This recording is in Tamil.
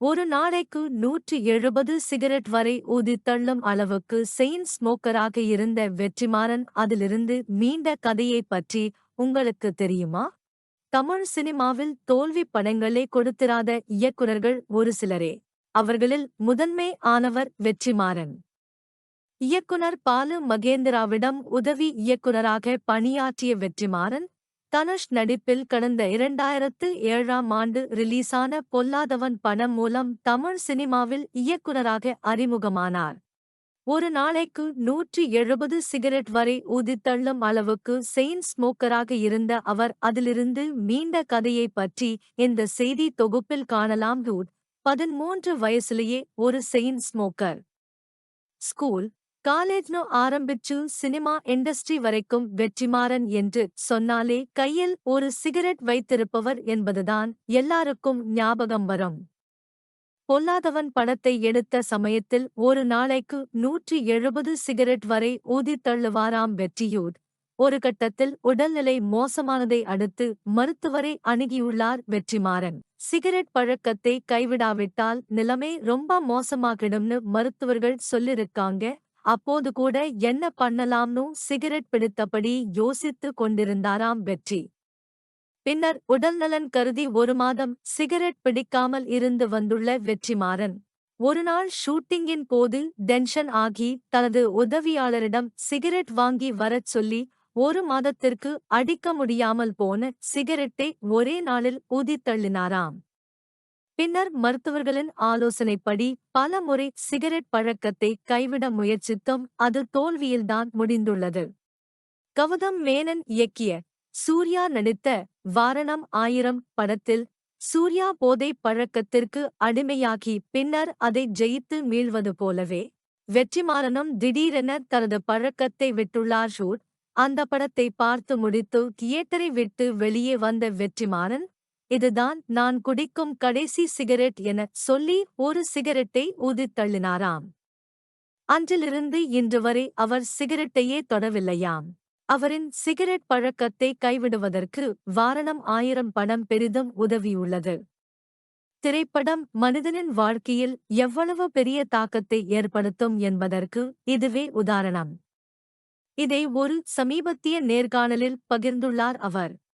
ஒரு நாளைக்கு நூற்றி எழுபது சிகரெட் வரை ஊதித் தள்ளும் அளவுக்கு செயின் ஸ்மோக்கராக இருந்த வெற்றிமாறன் அதிலிருந்து மீண்ட கதையைப் பற்றி உங்களுக்கு தெரியுமா? தமிழ் சினிமாவில் தோல்வி படங்களே கொடுத்திராத இயக்குநர்கள் ஒரு சிலரே. அவர்களில் முதன்மை ஆனவர் வெற்றிமாறன். இயக்குனர் பாலு மகேந்திராவிடம் உதவி இயக்குநராக பணியாற்றிய வெற்றிமாறன் தனுஷ் நடிப்பில் கடந்த இரண்டாயிரத்து ஏழாம் ஆண்டு ரிலீஸான பொல்லாதவன் படம் மூலம் தமிழ் சினிமாவில் இயக்குனராக அறிமுகமானார். ஒரு நாளைக்கு நூற்றி எழுபது சிகரெட் வரை ஊதித்தள்ளும் அளவுக்கு செயின் ஸ்மோக்கராக இருந்த அவர் அதிலிருந்து மீண்ட கதையைப் பற்றி இந்த செய்தி தொகுப்பில் காணலாம்? ரூட் பதிமூன்று வயசிலேயே ஒரு செயின் ஸ்மோக்கர். ஸ்கூல் காலேஜ்னு ஆரம்பிச்சு சினிமா இண்டஸ்ட்ரி வரைக்கும் வெற்றிமாறன் என்று சொன்னாலே கையில் ஒரு சிகரெட் வைத்திருப்பவர் என்பதுதான் எல்லாருக்கும் ஞாபகம் வரும். பொல்லாதவன் படத்தை எடுத்த சமயத்தில் ஒரு நாளைக்கு நூற்றி எழுபது சிகரெட் வரை ஊதித் தள்ளுவாராம் வெற்றியூர். ஒரு கட்டத்தில் உடல்நிலை மோசமானதை அடுத்து மருத்துவரை அணுகியுள்ளார் வெற்றிமாறன். சிகரெட் பழக்கத்தை கைவிடாவிட்டால் நிலைமை ரொம்ப மோசமாகிடும்னு மருத்துவர்கள் சொல்லிருக்காங்க. அப்போது கூட என்ன பண்ணலாம்னு சிகரெட் பிடித்தபடி யோசித்து கொண்டிருந்தாராம் வெற்றி. பின்னர் உடல்நலன் கருதி ஒரு மாதம் சிகரெட் பிடிக்காமல் இருந்து வந்துள்ள வெற்றிமாறன். ஒருநாள் ஷூட்டிங்கின் போது டென்ஷன் ஆகி தனது உதவியாளரிடம் சிகரெட் வாங்கி வரச் சொல்லி ஒரு மாதத்திற்கு அடிக்க முடியாமல் போன சிகரெட்டை ஒரே நாளில் ஊதித்தள்ளினாராம் பின்னர் மருத்துவர்களின் ஆலோசனைப்படி பல முறை சிகரெட் பழக்கத்தை கைவிட முயற்சித்தும். அது தோல்வியில்தான் முடிந்துள்ளது. கவுதம் மேனன் இயக்கிய சூர்யா நடித்த வாரணம் ஆயிரம் படத்தில் சூர்யா போதைப் பழக்கத்திற்கு அடிமையாகி பின்னர் அதை ஜெயித்து மீள்வது போலவே வெற்றிமாறனும் திடீரென தனது பழக்கத்தை விட்டுள்ளார். ஷூட். அந்த படத்தை பார்த்து முடித்து தியேட்டரை விட்டு வெளியே வந்த வெற்றிமாறன் இதுதான் நான் குடிக்கும் கடைசி சிகரெட் என சொல்லி ஒரு சிகரெட்டை ஊதித் தள்ளினாராம். அன்றிலிருந்து இன்று வரை அவர் சிகரெட்டையே தொடவில்லையாம். அவரின் சிகரெட் பழக்கத்தை கைவிடுவதற்கு வாரணம் ஆயிரம் படம் பெரிதும் உதவியுள்ளது. திரைப்படம் மனிதனின் வாழ்க்கையில் எவ்வளவு பெரிய தாக்கத்தை ஏற்படுத்தும் என்பதற்கு இதுவே உதாரணம். இதை ஒரு சமீபத்திய நேர்காணலில் பகிர்ந்துள்ளார் அவர்.